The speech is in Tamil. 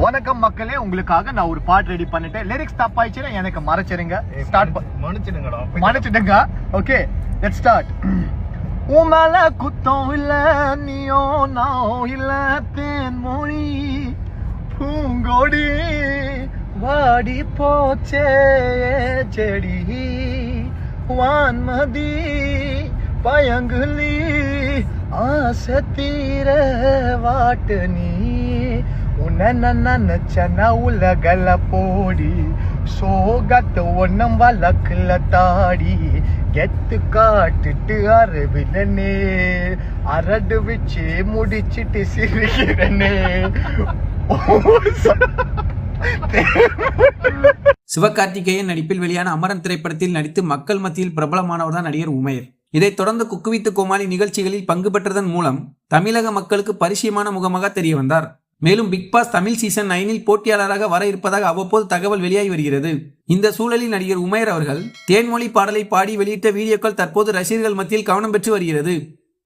வணக்கம் மக்களே உங்களுக்காக நான் ஒரு பாட்டு ரெடி பண்ணிட்டேன். லிரிக்ஸ் தப்பாயிடுச்சுன்னா எனக்கு மறைச்சிருங்க. ஸ்டார்ட் மன்னிச்சிடுங்கடா. மன்னிச்சிடுங்க. ஓகே லெட் ஸ்டார்ட் உன் மேல குத்தம் இல்ல நீயோ நான் இல்ல தேன் மொழி பூங்கொடி வாடி போச்சே செடி வான்மதி பயங்குலி ஆசை தீர வாட்டு நீ உன்னை நான் உலகல போடி. சோகத்த ஒன்னம் வழக்குல தாடி. கெத்து காட்டுட்டு அரவிலனே அரடு வச்சு முடிச்சிட்டு சிரிக்கிறனே சிவகார்த்திகேயன் நடிப்பில் வெளியான அமரன் திரைப்படத்தில் நடித்து மக்கள் மத்தியில் பிரபலமானவர் தான் நடிகர் உமேர் இதைத் தொடர்ந்து குக்குவித்து கோமாளி நிகழ்ச்சிகளில் பங்கு பெற்றதன் மூலம் தமிழக மக்களுக்கு பரிசயமான முகமாக தெரிய வந்தார். மேலும் பிக் பாஸ் தமிழ் சீசன் நைனில் போட்டியாளராக வர இருப்பதாக அவ்வப்போது தகவல் வெளியாகி வருகிறது. இந்த சூழலில் நடிகர் உமேர் அவர்கள் தேன்மொழி பாடலை பாடி வெளியிட்ட வீடியோக்கள் தற்போது ரசிகர்கள் மத்தியில் கவனம் பெற்று வருகிறது.